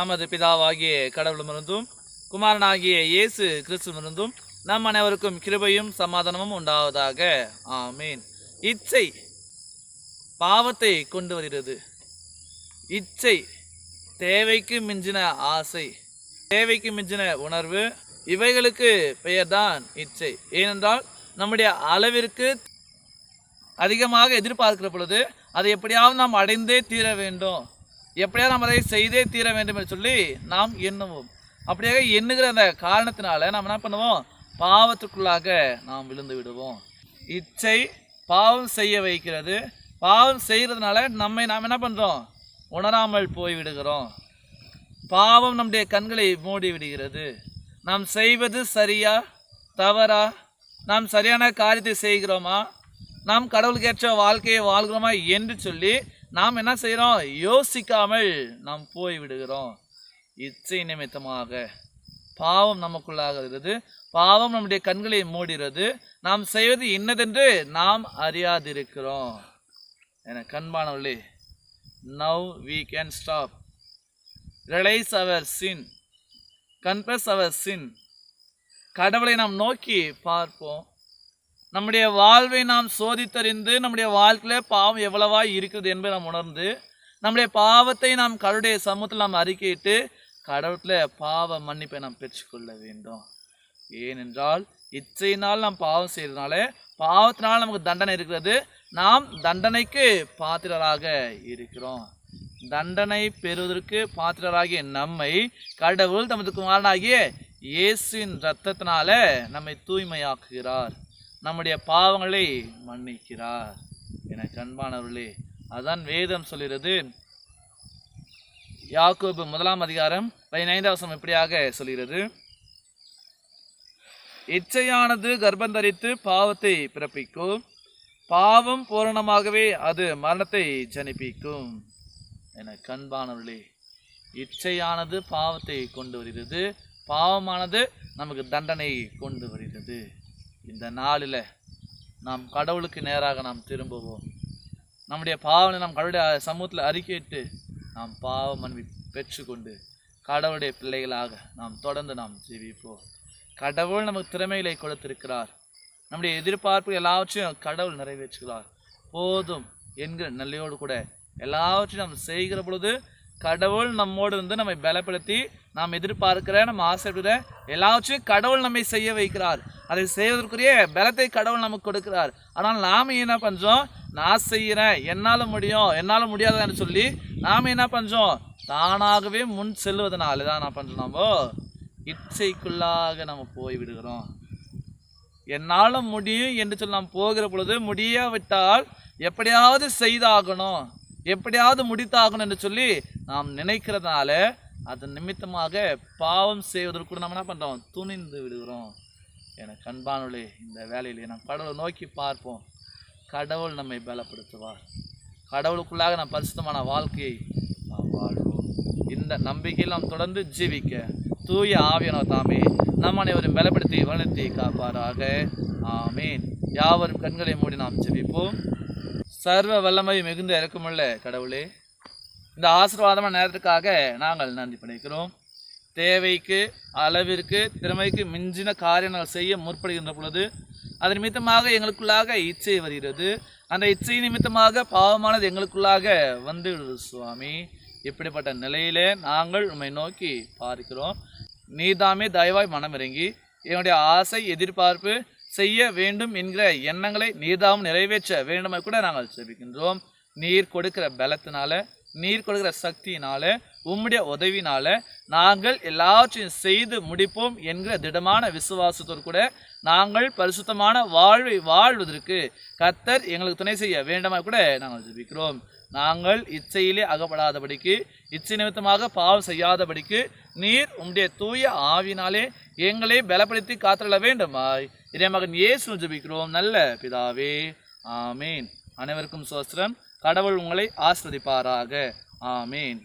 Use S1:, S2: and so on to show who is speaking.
S1: நமது பிதாவாகிய கடவுளுமிருந்தும் குமாரனாகிய இயேசு கிறிஸ்துவிலிருந்தும் நம் அனைவருக்கும் கிருபையும் சமாதானமும் உண்டாவதாக. ஆமீன். இச்சை பாவத்தை கொண்டு வருகிறது. இச்சை தேவைக்கு மிஞ்சின ஆசை தேவைக்கு மிஞ்சின உணர்வு இவைகளுக்கு பெயர்தான் இச்சை. ஏனென்றால் நம்முடைய அளவிற்கு அதிகமாக எதிர்பார்க்கிற பொழுது அதை எப்படியாவது நாம் அடைந்தே தீர வேண்டும். எப்படியாவது நம்ம அதை செய்தே தீர வேண்டும் என்று சொல்லி நாம் எண்ணுவோம். அப்படியாக எண்ணுகிற அந்த காரணத்தினால நாம் என்ன பண்ணுவோம்? பாவத்துக்குள்ளாக நாம் விழுந்து விடுவோம். இச்சை பாவம் செய்ய வைக்கிறது. பாவம் செய்கிறதுனால நம்மை நாம் என்ன பண்ணுறோம் உணராமல் போய் விடுகிறோம் பாவம் நம்முடைய கண்களை மூடி விடுகிறது. நாம் செய்வது சரியா? தவறா? நாம் சரியான காரியத்தை செய்கிறோமா? நாம் கடவுளுக்கேற்ற வாழ்க்கையை வாழ்கிறோமா என்று சொல்லி நாம் என்ன செய்கிறோம்? யோசிக்காமல் நாம் போய் விடுகிறோம் இச்சை நிமித்தமாக. பாவம் நமக்குள்ளாகிறது. பாவம் நம்முடைய கண்களை மூடுகிறது. நாம் செய்வது இன்னதென்று நாம் அறியாதிருக்கிறோம். என கண்பானவர்களே now we can stop realise our sin confuse our sin கடவுளை நாம் நோக்கி பார்ப்போம். நம்முடைய வாழ்வை நாம் சோதித்தறிந்து நம்முடைய வாழ்க்கையில் பாவம் எவ்வளவா இருக்குது என்பதை நாம் உணர்ந்து நம்முடைய பாவத்தை நாம் கடவுடைய சமூகத்தில் நாம் அறிக்கையிட்டு கடவுளத்தில் பாவ மன்னிப்பை நாம் பெற்றுக்கொள்ள வேண்டும். ஏனென்றால் இச்சையினால் நாம் பாவம் செய்கிறதுனால பாவத்தினால் நமக்கு தண்டனை இருக்கிறது. நாம் தண்டனைக்கு பாத்திரராக இருக்கிறோம். தண்டனை பெறுவதற்கு பாத்திரராகிய நம்மை கடவுள் தமது குமாரனாகிய இயேசுவின் இரத்தத்தினால நம்மை தூய்மையாக்குகிறார். நம்முடைய பாவங்களை மன்னிக்கிறார் என கண்பானவர்களே. அதான் வேதம் சொல்கிறது. யாக்கோபு முதலாம் அதிகாரம் பதினைந்தாவசம் இப்படியாக சொல்கிறது. இச்சையானது கர்ப்பந்தரித்து பாவத்தை பிறப்பிக்கும். பாவம் பூரணமாகவே அது மரணத்தை ஜனிப்பிக்கும் என கண்பானவர்களே. இச்சையானது பாவத்தை கொண்டு வருகிறது. பாவமானது நமக்கு தண்டனை கொண்டு வருகிறது. இந்த நாளில் நாம் கடவுளுக்கு நேராக நாம் திரும்புவோம். நம்முடைய பாவனை நாம் கடவுளுடைய சமூகத்தில் அறிக்கையிட்டு நாம் பாவ மன்வி பெற்றுக்கொண்டு கடவுளுடைய பிள்ளைகளாக நாம் தொடர்ந்து நாம் ஜீவிப்போம். கடவுள் நமக்கு திறமைகளை கொடுத்திருக்கிறார். நம்முடைய எதிர்பார்ப்பு எல்லாவற்றையும் கடவுள் நிறைவேற்றுகிறார். போதும் என்கிற நிலையோடு கூட எல்லாவற்றையும் நாம் செய்கிற பொழுது கடவுள் நம்மோடு இருந்து நம்மை பலப்படுத்தி நாம் எதிர்பார்க்கிற நம்ம ஆசைப்படுகிற எல்லாவற்றையும் கடவுள் நம்மை செய்ய வைக்கிறார். அதை செய்வதற்குரிய பலத்தை கடவுள் நமக்கு கொடுக்கிறார். ஆனால் நாம் என்ன பண்ணுறோம் நான் செய்கிறேன் என்னால் முடியும்? என்னால் முடியாதுன்னு சொல்லி நாம் என்ன பண்ணுறோம் தானாகவே முன் செல்வதனால தான் நான் பண்ணுறோம் நம்ம இச்சைக்குள்ளாக நம்ம போய் விடுகிறோம். என்னால் முடியும் என்று சொல்லி நாம் போகிற பொழுது முடியாவிட்டால் எப்படியாவது செய்தாகணும். எப்படியாவது முடித்தாகணும் என்று சொல்லி நாம் நினைக்கிறதுனால அதன் நிமித்தமாக பாவம் செய்வதற்கு கூட நம்ம என்ன பண்ணுறோம் துணிந்து விடுகிறோம். எனக்கு அன்பானுள்ளே இந்த வேலையிலே நாம் கடவுளை நோக்கி பார்ப்போம். கடவுள் நம்மை பலப்படுத்துவார். கடவுளுக்குள்ளாக நாம் பரிசுத்தமான வாழ்க்கையை நாம் வாழ்வோம். இந்த நம்பிக்கையில் நாம் தொடர்ந்து ஜீவிக்க தூய ஆவியனோ தாமே நம் அனைவரும் பலப்படுத்தி வளர்த்தி காப்பாராக. ஆமேன். யாவரும் கண்களை மூடி நாம் ஜெபிப்போம். சர்வ வல்லமை மிகுந்த இறக்கமுள்ள கடவுளே இந்த ஆசீர்வாதமான நேரத்துக்காக நாங்கள் நன்றி பண்ணிக்கிறோம் தேவைக்கு அளவிற்கு திறமைக்கு மிஞ்சின காரியங்கள் செய்ய முற்படுகின்ற பொழுது அதன் நிமித்தமாக எங்களுக்குள்ளாக இச்சை வருகிறது. அந்த இச்சை நிமித்தமாக பாவமானது எங்களுக்குள்ளாக வந்துவிடுது சுவாமி. இப்படிப்பட்ட நிலையிலே நாங்கள் உம்மை நோக்கி பார்க்கிறோம். நீதாமே தயவாய் மனமிறங்கி என்னுடைய ஆசை எதிர்பார்ப்பு செய்ய வேண்டும் என்கிற எண்ணங்களை நீதாம் நிறைவேற்ற வேண்டுமே கூட நாங்கள் செபிக்கின்றோம். நீர் கொடுக்கிற பலத்தினால நீர் கொடுக்கிற சக்தியினால உம்முடைய உதவினால நாங்கள் எல்லாவற்றையும் செய்து முடிப்போம் என்கிற திடமான விசுவாசத்தோடு கூட நாங்கள் பரிசுத்தமான வாழ்வை வாழ்வதற்கு கர்த்தர் எங்களுக்கு துணை செய்ய வேண்டுமா கூட நாங்கள் ஜபிக்கிறோம். நாங்கள் இச்சையிலே அகப்படாதபடிக்கு இச்சை நிமித்தமாக பாவம் செய்யாதபடிக்கு நீர் உம்முடைய தூய ஆவினாலே எங்களை பலப்படுத்தி காத்திரல வேண்டுமாய். இறைமகன் இயேசு ஜபிக்கிறோம். நல்ல பிதாவே ஆமீன். அனைவருக்கும் சோஸ்திரம். கடவுள் உங்களை ஆஸ்வதிப்பாராக ஆமீன்.